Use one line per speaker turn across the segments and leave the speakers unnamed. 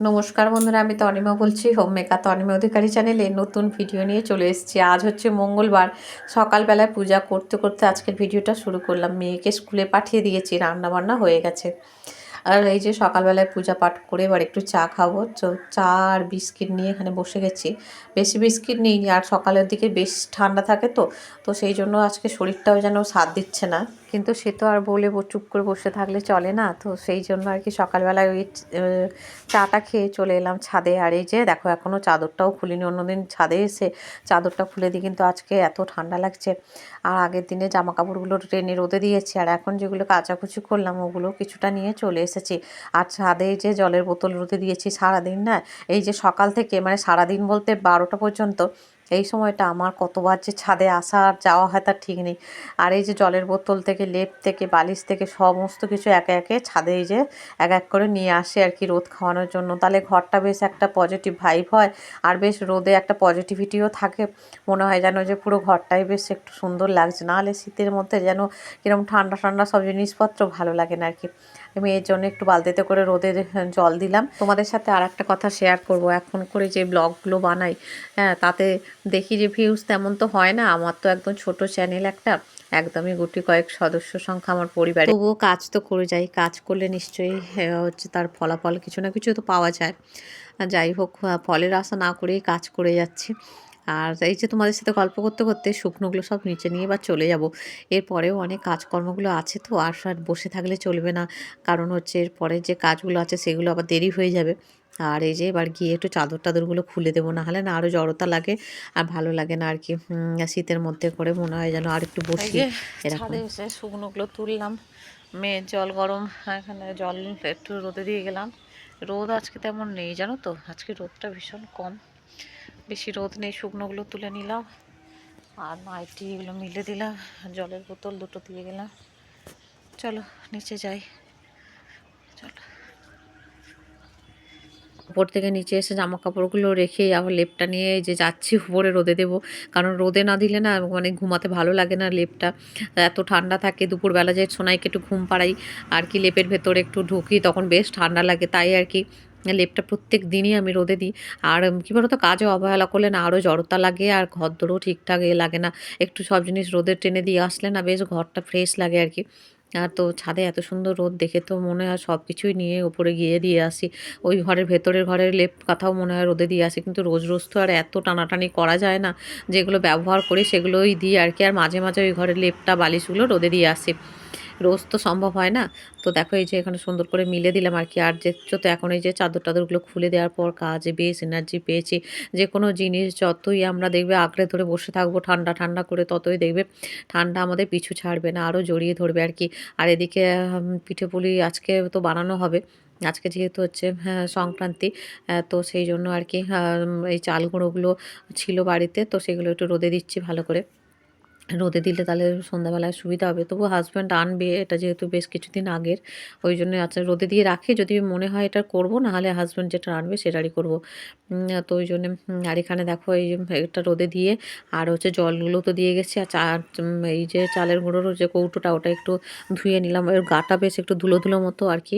নমস্কার বন্ধুরা, আমি তনিমা বলছি হোম মেকার তনিমা অধিকারী চ্যানেলে নতুন ভিডিও নিয়ে চলে এসেছি। আজ হচ্ছে মঙ্গলবার, সকালবেলায় পূজা করতে করতে আজকের ভিডিওটা শুরু করলাম। মেয়েকে স্কুলে পাঠিয়ে দিয়েছি রান্না বান্না হয়ে গেছে। আর এই যে সকালবেলায় পূজা পাঠ করে এবার একটু চা খাব। তো চা আর বিস্কিট নিয়ে এখানে বসে গেছি। বেশি বিস্কিট নিইনি, আর সকালের দিকে বেশ ঠান্ডা থাকে তো তো সেই জন্য আজকে শরীরটাও যেন সাথ দিচ্ছে না। কিন্তু সে তো আর বলে চুপ করে বসে থাকলে চলে না। তো সেই জন্য আর কি সকালবেলায় ওই চাটা খেয়ে চলে এলাম ছাদে। আর এই যে দেখো এখনও চাদরটাও খুলিনি। অন্যদিন ছাদে এসে চাদরটা খুলে দিই কিন্তু আজকে এত ঠান্ডা লাগছে। আর আগের দিনে জামা কাপড়গুলো ট্রেনে রোদে দিয়েছি। আর এখন যেগুলো কাচাকুচি করলাম, ওগুলো কিছুটা নিয়ে চলে এসেছি। আর ছাদে যে জলের বোতল রোদে দিয়েছি সারাদিন না, এই যে সকাল থেকে মানে সারাদিন বলতে বারোটা পর্যন্ত এই সময়টা আমার কতবার যে ছাদে আসা আর যাওয়া হয় তার ঠিক নেই। আর এই যে জলের বোতল থেকে, লেপ থেকে, বালিশ থেকে সমস্ত কিছু একে একে ছাদে এই যে এক এক করে নিয়ে আসে আর কি রোদ খাওয়ানোর জন্য। তাহলে ঘরটা বেশ একটা পজিটিভ ভাইব হয় আর বেশ রোদে একটা পজিটিভিটিও থাকে। মনে হয় যেন যে পুরো ঘরটাই বেশ একটু সুন্দর লাগছে। নাহলে শীতের মধ্যে যেন কীরকম ঠান্ডা ঠান্ডা সব জিনিসপত্র ভালো লাগে না আর কি। আমি এর জন্য একটু বালতিতে করে রোদে জল দিলাম। তোমাদের সাথে আর একটা কথা শেয়ার করব। এখন করে যে ব্লগগুলো বানাই হ্যাঁ তাতে দেখি যে ভিউজ তেমন তো হয় না। আমার তো একদম ছোট চ্যানেল একটা, একদমই গুটি কয়েক সদস্য সংখ্যা আমার পরিবারে। তবুও কাজ তো করে যাই, কাজ করলে নিশ্চয়ই হচ্ছে তার ফলাফল কিছু না কিছু তো পাওয়া যায়। যাই হোক ফলের আশা না করেই কাজ করে যাচ্ছি। আর এই যে তোমাদের সাথে গল্প করতে করতে শুকনোগুলো সব নিচে নিয়ে এবার চলে যাব। এরপরেও অনেক কাজকর্মগুলো আছে তো আর আর বসে থাকলে চলবে না। কারণ হচ্ছে এরপরে যে কাজগুলো আছে সেগুলো আবার দেরি হয়ে যাবে। আর এই যে এবার গিয়ে একটু চাদর টাদরগুলো খুলে দেবো না হলে না আরও জড়তা লাগে আর ভালো লাগে না আর কি। শীতের মধ্যে করে মনে হয় যেন আর একটু বসি এরকম।
শুকনোগুলো তুললাম। মেয়ের জল গরম এখানে জল একটু রোদে দিয়ে গেলাম। রোদ আজকে তেমন নেই জানো তো? আজকে রোদটা ভীষণ কম। বেশি রোদ নেই শুকনোগুলো তুলে নিলাম। আর নাইটি এগুলো মিলে দিলাম, জলের বোতল দুটো দিয়ে গেলাম। চলো, নিচে যাই। চলো।
উপর থেকে নিচে এসে জামা কাপড়গুলো রেখে আবার লেপটা নিয়ে যে যাচ্ছি, উপরে রোদে দেবো। কারণ রোদে না দিলে না মানে ঘুমাতে ভালো লাগে না লেপটা। এত ঠান্ডা থাকে, দুপুরবেলা যে সোনাইকে একটু ঘুম পাড়াই, আর কি লেপের ভেতরে একটু ঢুকি, তখন বেশ ঠান্ডা লাগে। তাই আর কি লেপটা প্রত্যেক দিনই আমি রোদে দিই। আর কী বলতো, কাজে অবহেলা করলে না আরও জড়তা লাগে আর ঘর দোরও ঠিকঠাক এ লাগে না। একটু সব জিনিস রোদে টেনে দিয়ে আসলে না বেশ ঘরটা ফ্রেশ লাগে আর কি। আর তো ছাদে এত সুন্দর রোদ দেখে তো মনে হয় সব কিছুই নিয়ে ওপরে গিয়ে দিয়ে আসি। ওই ঘরের ভেতরের ঘরের লেপ কথাও মনে হয় রোদে দিয়ে আসি। কিন্তু রোজ রোজ তো আর এত টানাটানি করা যায় না। যেগুলো ব্যবহার করি সেগুলোই দিই আর কি। আর মাঝে মাঝে ওই ঘরের লেপটা বালিশগুলো রোদে দিয়ে আসি। রোজ তো সম্ভব হয় না। তো দেখো এই যে এখানে সুন্দর করে মিলে দিলাম আর কি। আর দেখছ তো এখন এই যে চাদর টাদরগুলো খুলে দেওয়ার পর কাজে বেশ এনার্জি পেয়েছি। যে কোনো জিনিস যতই আমরা দেখবে আঁকড়ে ধরে বসে থাকব, ঠান্ডা ঠান্ডা করে ততই দেখবে ঠান্ডা আমাদের পিছু ছাড়বে না আরও জড়িয়ে ধরবে আর কি। আর এদিকে পিঠে পুলি আজকে তো বানানো হবে। আজকে যেহেতু হচ্ছে হ্যাঁ সংক্রান্তি তো সেই জন্য আর কি এই চাল গুঁড়োগুলো ছিল বাড়িতে, তো সেগুলো একটু রোদে দিচ্ছি ভালো করে। রোদে দিলে তাহলে সন্ধ্যাবেলায় সুবিধা হবে। তবু হাজব্যান্ড আনবে, এটা যেহেতু বেশ কিছুদিন আগের। ওই জন্য আচ্ছা রোদে দিয়ে রাখি, যদি মনে হয় এটা করব নাহলে হাজব্যান্ড যেটা আনবে সেটারই করব। তো ওই জন্য আর এখানে দেখো এই এটা রোদে দিয়ে, আর হচ্ছে জলগুলো তো দিয়ে গেছে, আর চা এই যে চালের গুঁড়োর যে কৌটোটা, ওটা একটু ধুয়ে নিলাম। ওর গাটা বেশ একটু ধুলো ধুলো মতো আর কি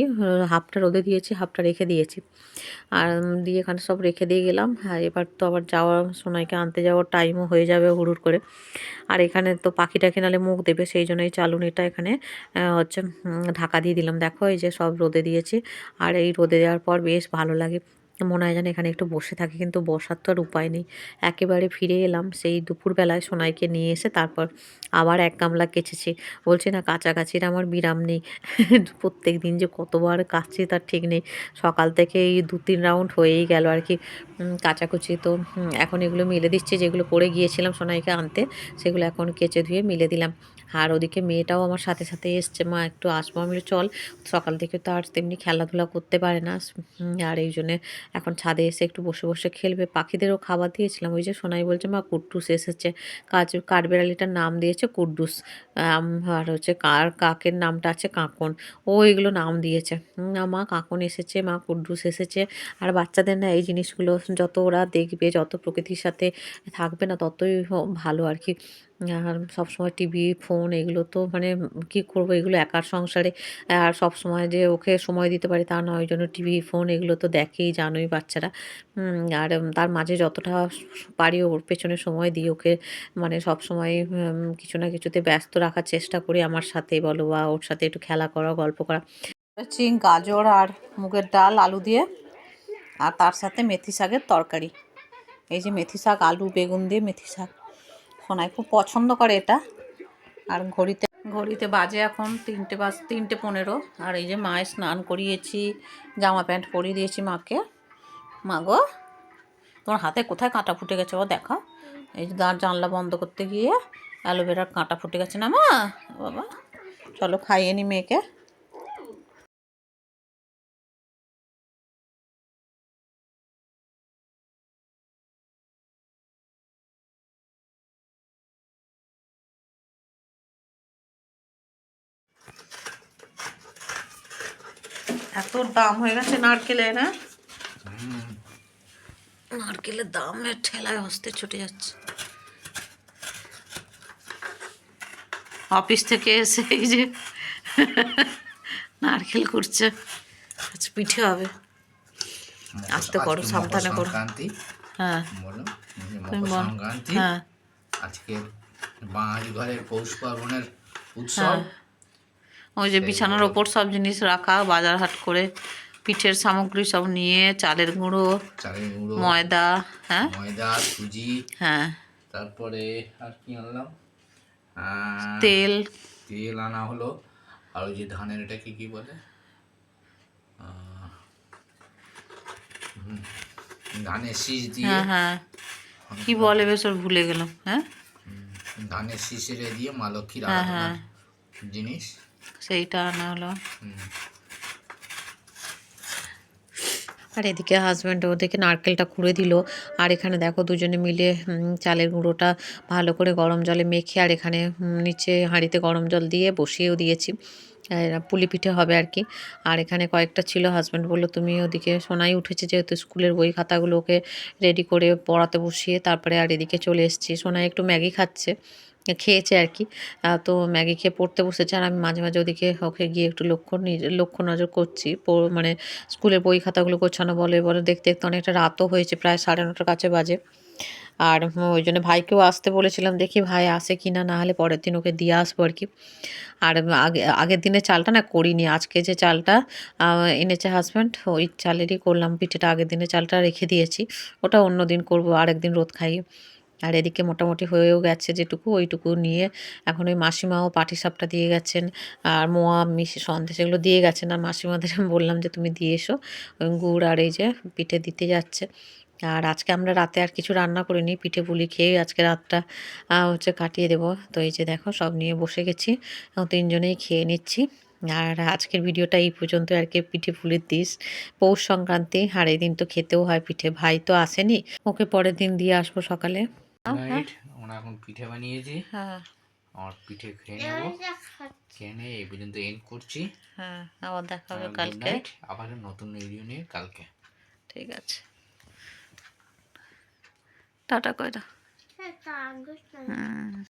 হাফটা রোদে দিয়েছি, হাফটা রেখে দিয়েছি। আর দিয়ে এখানে সব রেখে দিয়ে গেলাম। হ্যাঁ এবার তো আবার যাওয়া, সোনাইকে আনতে যাওয়ার টাইমও হয়ে যাবে হুড়ুর করে। আর এখানে তো পাখিটাকে নালে মুখ দেবে, সেই জন্য এই চালুনিটা এখানে হচ্ছে ঢাকা দিয়ে দিলাম। দেখো, এই যে সব রোদে দিয়েছি। আর এই রোদে দেওয়ার পর বেশ ভালো লাগে। মনে হয় যেন এখানে একটু বসে থাকি, কিন্তু বসার তো আর উপায় নেই। একেবারে ফিরে এলাম, সেই দুপুরবেলায় সোনাইকে নিয়ে এসে তারপর আবার এক গামলা কেচেছি। বলছি, না, কাছাকাছির আমার বিরাম নেই। প্রত্যেক দিন যে কতবার কাচ্ছি তার ঠিক নেই। সকাল থেকে এই দু তিন রাউন্ড হয়েই গেল আর কি। কাচাকুচি তো এখন এগুলো মিলে দিচ্ছি, যেগুলো পরে গিয়েছিলাম সোনাইকে আনতে, সেগুলো এখন কেচে ধুয়ে মিলে দিলাম। আর ওদিকে মেয়েটাও আমার সাথে সাথে এসছে, মা, একটু আসব, আমি চল। সকাল থেকে তো আর তেমনি খেলাধুলা করতে পারে না। আর এই জন্যে এখন ছাদে এসে একটু বসে বসে খেলবে। পাখিদেরও খাবার দিয়েছিলাম। ওই যে সোনাই বলছে, মা কুট্টুস এসেছে। কাজ, কাঠবেড়ালিটার নাম দিয়েছে কুড্ডুস। আর হচ্ছে কার, কাকের নামটা আছে কাকন। ও এগুলো নাম দিয়েছে। মা, কাকন এসেছে, মা, কুড্ডুস এসেছে। আর বাচ্চাদের না এই জিনিসগুলো যত ওরা দেখবে, যত প্রকৃতির সাথে থাকবে না, ততই ভালো আর কি। আর সবসময় টিভি ফোন এগুলো তো মানে কী করব? এগুলো একার সংসারে। আর সবসময় যে ওকে সময় দিতে পারি তা নয়। ওই জন্য টিভি ফোন এগুলো তো দেখেই জানোই বাচ্চারা। আর তার মাঝে যতটা পারি ওর পেছনে সময় দিই। ওকে মানে সবসময় উম, কিছু না কিছুতে ব্যস্ত রাখার চেষ্টা করি আমার সাথে বলো বা ওর সাথে একটু খেলা করা গল্প করা। চিং গাজর আর মুগের ডাল আলু দিয়ে। আর তার সাথে মেথি শাকের তরকারি। এই যে মেথি শাক আলু বেগুন দিয়ে মেথি শাক। সোনাই খুব পছন্দ করে এটা। আর ঘড়িতে ঘড়িতে বাজে এখন তিনটে বাজ, তিনটে পনেরো। আর এই যে মায়ের স্নান করিয়েছি, জামা প্যান্ট পরিয়ে দিয়েছি মাকে। মা গো, তোমার হাতে কোথায় কাঁটা ফুটে গেছে ও দেখা? এই যে দাঁড় জানলা বন্ধ করতে গিয়ে অ্যালোভেরার কাঁটা ফুটে গেছে না মা? বাবা, চলো খাইয়ে নি মেয়েকে। এত দাম হয়ে গেছে নারকেলের না নারকেলের দামের ঠেলায় হস্তে ছুটে যাচ্ছে। অফিস থেকে এসে এই যে নারকেল করছে আজ পিঠে হবে। আস্তে করো, সাবধানে করো। হ্যাঁ।
বলো
তুমি বল। হ্যাঁ।
আজকে বাঙালি ঘরের পৌষ পার্বণের উৎসব।
হ্যাঁ। ওই যে বিছানার ওপর সব জিনিস রাখা বাজার হাট করে পিঠের সামগ্রী সব নিয়ে চালের গুঁড়ো
চালের গুঁড়ো
ময়দা হ্যাঁ?
ময়দা সুজি
হ্যাঁ।
তারপরে আর কি আনলাম?
তেল।
তেল আনা হলো। আর ওই যে ধানের এটাকে কি বলে? ধানের শীষ দিয়ে
হ্যাঁ হ্যাঁ। কি বলে বেশ ওর ভুলে গেলাম হ্যাঁ?
ধানের শীষের দিয়ে মা লক্ষ্মীর
হ্যাঁ,
জিনিস।
সেইটা আনা হলো। আর এদিকে হাজব্যান্ড ওদিকে নারকেলটা কুড়ে দিল। আর এখানে দেখো দুজনে মিলে চালের গুঁড়োটা ভালো করে গরম জলে মেখে আর এখানে নিচে হাঁড়িতে গরম জল দিয়ে বসিয়েও দিয়েছি। পুলি পিঠে হবে আর কি। আর এখানে কয়েকটা ছিল হাজব্যান্ড বলল তুমি ওদিকে সোনাই উঠেছে যেহেতু স্কুলের বই খাতাগুলোকে রেডি করে পড়াতে বসিয়ে তারপরে আর এদিকে চলে এসেছি। সোনাই একটু ম্যাগি খাচ্ছে। খেয়েছে আর কি। তো ম্যাগি খেয়ে পড়তে বসেছে আর আমি মাঝে মাঝে ওদিকে ওকে গিয়ে একটু লক্ষ্য লক্ষ্য নজর করছি। মানে স্কুলের বই খাতাগুলো গোছানো বলে বলে দেখতে দেখতে অনেকটা রাতও হয়েছে, প্রায় সাড়ে নটার কাছে বাজে। আর ওই জন্য ভাইকেও আসতে বলেছিলাম, দেখি ভাই আসে কি না না হলে পরের দিন ওকে দিয়ে আসব আর কি। আর আগে, আগের দিনে চালটা না করিনি, আজকে যে চালটা এনেছে হাজব্যান্ড ওই চালেরই করলাম, পিঠেটা আগের দিনে চালটা রেখে দিয়েছি, ওটা অন্য দিন করব, আরেকদিন রোদ খাইয়ে। আর এদিকে মোটামুটি হয়েও গেছে যেটুকু, ওইটুকু নিয়ে এখন ওই মাসিমাও পাটি সাপটা দিয়ে গেছেন আর মোয়া, মিশি, সন্দেশ এগুলো দিয়ে গেছেন। আর মাসিমাদের আমি বললাম যে, তুমি দিয়ে এসো, ওই গুড় আর এই যে পিঠে দিতে যাচ্ছে। আর আজকে আমরা রাতে আর কিছু রান্না করিনি, পিঠে পুলি খেয়ে আজকে রাতটা হচ্ছে কাটিয়ে দেবো। তো এই যে দেখো, সব নিয়ে বসে গেছি তিনজনেই খেয়ে নিচ্ছি। আর আজকের ভিডিওটা এই পর্যন্ত, আর কি পিঠে পুলির দিস, পৌষ সংক্রান্তি, আর এই দিন তো খেতেও হয় পিঠে, ভাই তো আসেনি, ওকে পরের দিন দিয়ে আসব সকালে।
রাইট ওনা এখন পিঠে বানিয়েছি।
হ্যাঁ।
আমার পিঠে খেয়ে নেব। খেয়ে নিয়ে এই পর্যন্ত এন্ড করছি।
হ্যাঁ আবার দেখা হবে কালকে।
আবার নতুন ভিডিও নিয়ে কালকে।
ঠিক আছে। টাটা কয়টা? হুম